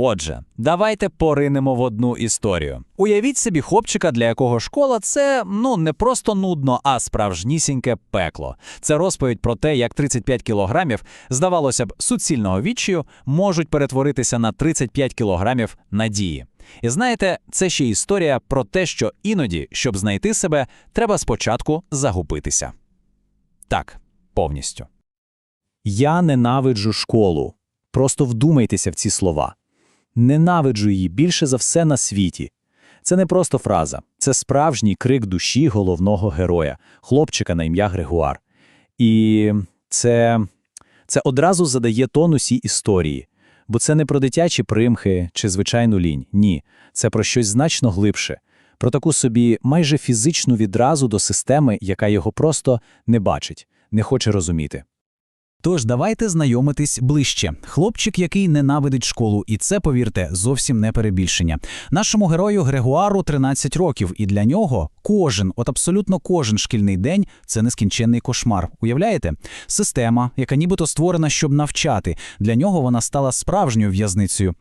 Отже, давайте поринемо в одну історію. Уявіть собі хлопчика, для якого школа це ну не просто нудно, а справжнісіньке пекло. Це розповідь про те, як 35 кілограмів, здавалося б, суцільного відчаю можуть перетворитися на 35 кілограмів надії. І знаєте, це ще історія про те, що іноді, щоб знайти себе, треба спочатку загубитися. Так, повністю. Я ненавиджу школу. Просто вдумайтеся в ці слова. Ненавиджу її більше за все на світі. Це не просто фраза, це справжній крик душі головного героя, хлопчика на ім'я Грегуар. І це, це одразу задає тон усій історії. Бо це не про дитячі примхи чи звичайну лінь. Ні, це про щось значно глибше, про таку собі майже фізичну відразу до системи, яка його просто не бачить, не хоче розуміти. Тож давайте знайомитись ближче. Хлопчик, який ненавидить школу, і це, повірте, зовсім не перебільшення. Нашому герою Грегуару 13 років, і для нього кожен, от абсолютно кожен шкільний день це нескінченний кошмар. Уявляєте? Система, яка нібито створена, щоб навчати. Для нього вона стала справжньою в'язницею.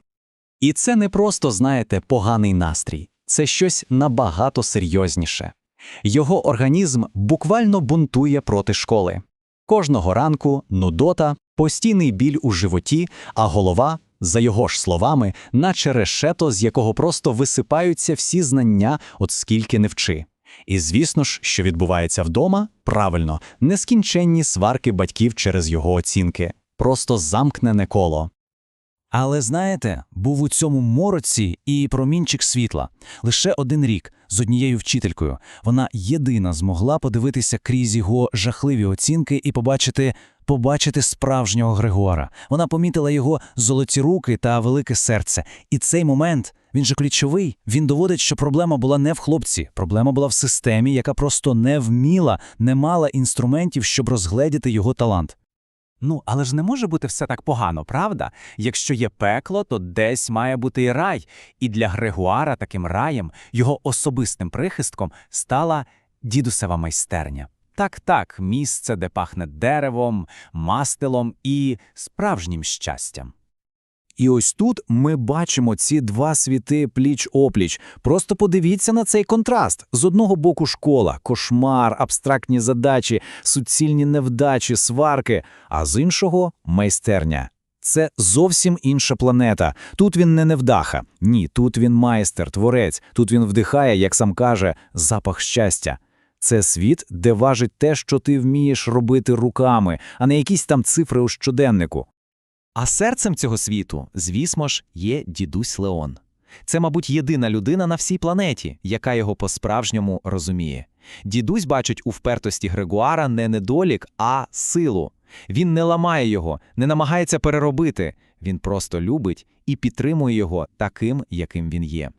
І це не просто, знаєте, поганий настрій, це щось набагато серйозніше. Його організм буквально бунтує проти школи. Кожного ранку нудота, постійний біль у животі, а голова, за його ж словами, наче решето, з якого просто висипаються всі знання, от скільки не вчи. І звісно ж, що відбувається вдома, правильно, нескінченні сварки батьків через його оцінки, просто замкнене коло. Але знаєте, був у цьому мороці і промінчик світла. Лише один рік з однією вчителькою. Вона єдина змогла подивитися крізь його жахливі оцінки і побачити, побачити справжнього Грегуара. Вона помітила його золоті руки та велике серце. І цей момент він же ключовий. Він доводить, що проблема була не в хлопці, проблема була в системі, яка просто не вміла, не мала інструментів, щоб розгледіти його талант. Ну, але ж не може бути все так погано, правда? Якщо є пекло, то десь має бути і рай. І для Грегуара таким раєм, його особистим прихистком, стала дідусева майстерня. Так, так, місце, де пахне деревом, мастилом і справжнім щастям. І ось тут ми бачимо ці два світи пліч-опліч. Просто подивіться на цей контраст. З одного боку школа, кошмар, абстрактні задачі, суцільні невдачі, сварки, а з іншого майстерня. Це зовсім інша планета. Тут він не невдаха. Ні, тут він майстер, творець, тут він вдихає, як сам каже, запах щастя. Це світ, де важить те, що ти вмієш робити руками, а не якісь там цифри у щоденнику. А серцем цього світу, звісно ж, є дідусь Леон. Це, мабуть, єдина людина на всій планеті, яка його по-справжньому розуміє. Дідусь бачить у впертості Грегуара не недолік, а силу. Він не ламає його, не намагається переробити. Він просто любить і підтримує його таким, яким він є.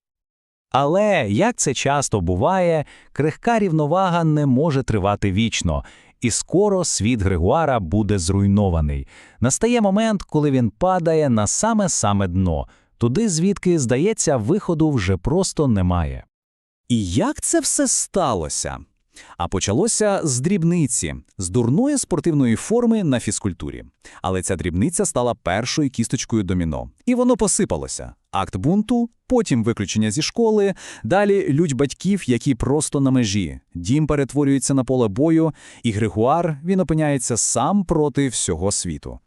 Але, як це часто буває, крихка рівновага не може тривати вічно, і скоро світ Григуара буде зруйнований. Настає момент, коли він падає на саме-саме дно, туди, звідки, здається, виходу вже просто немає. І як це все сталося? А почалося з дрібниці, з дурної спортивної форми на фізкультурі. Але ця дрібниця стала першою кісточкою доміно. І воно посипалося. Акт бунту, потім виключення зі школи, далі людь батьків, які просто на межі. Дім перетворюється на поле бою, і Григуар він опиняється сам проти всього світу.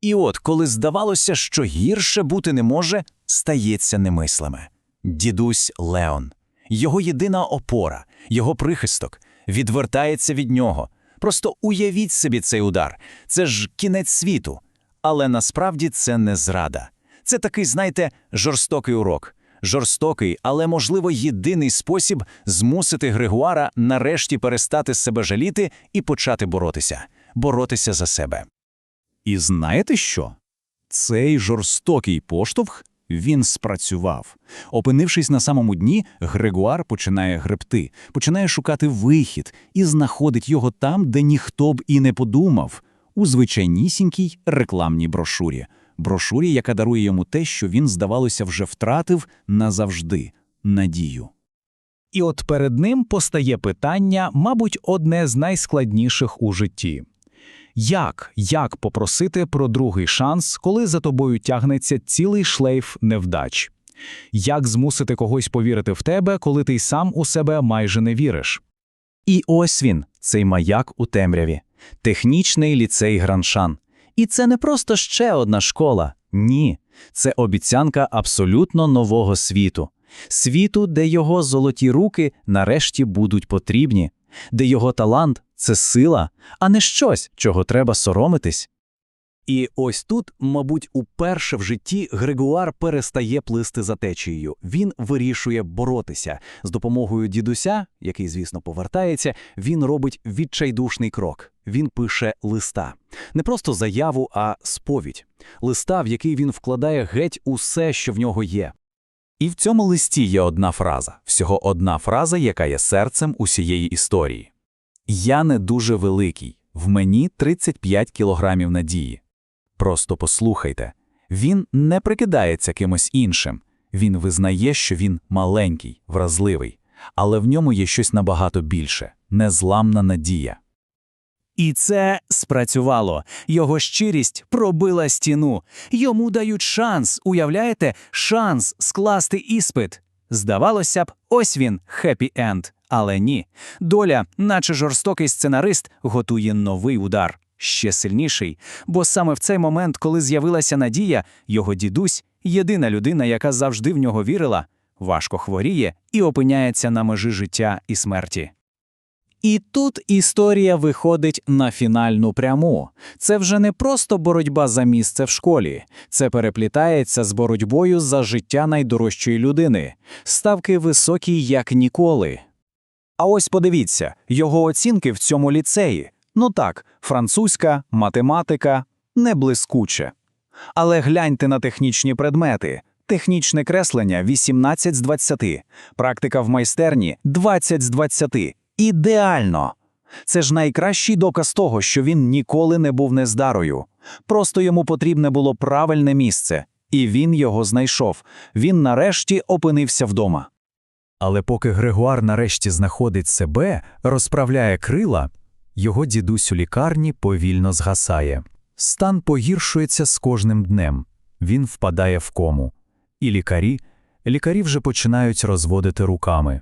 І от, коли здавалося, що гірше бути не може, стається немислиме. Дідусь Леон. Його єдина опора, його прихисток, відвертається від нього. Просто уявіть собі цей удар. Це ж кінець світу. Але насправді це не зрада. Це такий, знаєте, жорстокий урок. Жорстокий, але, можливо, єдиний спосіб змусити Григуара нарешті перестати себе жаліти і почати боротися, боротися за себе. І знаєте що? Цей жорстокий поштовх він спрацював. Опинившись на самому дні, Грегуар починає гребти, починає шукати вихід і знаходить його там, де ніхто б і не подумав, у звичайнісінькій рекламній брошурі. Брошурі, яка дарує йому те, що він, здавалося, вже втратив назавжди надію. І от перед ним постає питання, мабуть, одне з найскладніших у житті. Як? Як попросити про другий шанс, коли за тобою тягнеться цілий шлейф невдач? Як змусити когось повірити в тебе, коли ти й сам у себе майже не віриш? І ось він, цей маяк у темряві. Технічний ліцей Граншан. І це не просто ще одна школа. Ні. Це обіцянка абсолютно нового світу. Світу, де його золоті руки нарешті будуть потрібні, де його талант це сила, а не щось, чого треба соромитись. І ось тут, мабуть, уперше в житті Грегуар перестає плисти за течією. Він вирішує боротися. З допомогою дідуся, який, звісно, повертається, він робить відчайдушний крок. Він пише листа. Не просто заяву, а сповідь. Листа, в який він вкладає геть усе, що в нього є. І в цьому листі є одна фраза, всього одна фраза, яка є серцем усієї історії. Я не дуже великий, в мені 35 кілограмів надії. Просто послухайте. Він не прикидається кимось іншим. Він визнає, що він маленький, вразливий, але в ньому є щось набагато більше незламна надія. І це спрацювало. Його щирість пробила стіну. Йому дають шанс, уявляєте, шанс скласти іспит. Здавалося б, ось він, хеппі-енд. Але ні. Доля, наче жорстокий сценарист, готує новий удар, ще сильніший. Бо саме в цей момент, коли з'явилася надія, його дідусь, єдина людина, яка завжди в нього вірила, важко хворіє і опиняється на межі життя і смерті. І тут історія виходить на фінальну пряму. Це вже не просто боротьба за місце в школі, це переплітається з боротьбою за життя найдорожчої людини. Ставки високі, як ніколи. А ось подивіться, його оцінки в цьому ліцеї. Ну так, французька, математика не блискуче. Але гляньте на технічні предмети. Технічне креслення 18 з 20, практика в майстерні 20 з 20. Ідеально! Це ж найкращий доказ того, що він ніколи не був нездарою. Просто йому потрібне було правильне місце, і він його знайшов. Він нарешті опинився вдома. Але поки Грегуар нарешті знаходить себе, розправляє крила, його дідусь у лікарні повільно згасає. Стан погіршується з кожним днем. Він впадає в кому. І лікарі, лікарі вже починають розводити руками.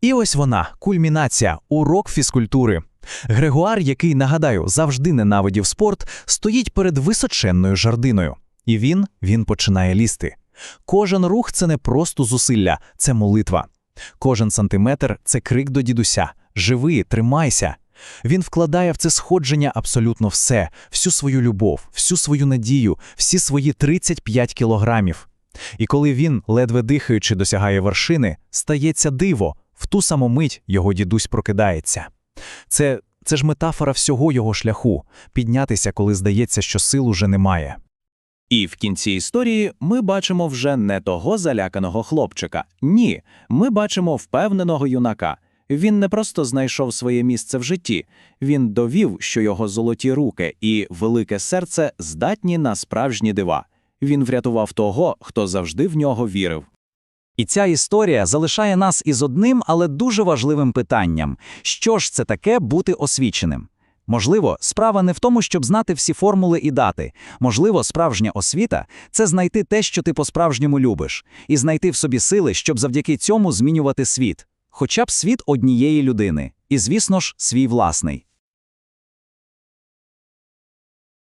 І ось вона, кульмінація, урок фізкультури. Грегуар, який, нагадаю, завжди ненавидів спорт, стоїть перед височенною жардиною. І він, він починає лізти. Кожен рух це не просто зусилля, це молитва. Кожен сантиметр це крик до дідуся. Живи, тримайся. Він вкладає в це сходження абсолютно все, всю свою любов, всю свою надію, всі свої 35 кілограмів. І коли він, ледве дихаючи, досягає вершини, стається диво. В ту саму мить його дідусь прокидається. Це, це ж метафора всього його шляху піднятися, коли здається, що сил уже немає. І в кінці історії ми бачимо вже не того заляканого хлопчика. Ні, ми бачимо впевненого юнака. Він не просто знайшов своє місце в житті, він довів, що його золоті руки і велике серце здатні на справжні дива. Він врятував того, хто завжди в нього вірив. І ця історія залишає нас із одним, але дуже важливим питанням: що ж це таке бути освіченим? Можливо, справа не в тому, щоб знати всі формули і дати. Можливо, справжня освіта це знайти те, що ти по-справжньому любиш, і знайти в собі сили, щоб завдяки цьому змінювати світ, хоча б світ однієї людини, і, звісно ж, свій власний.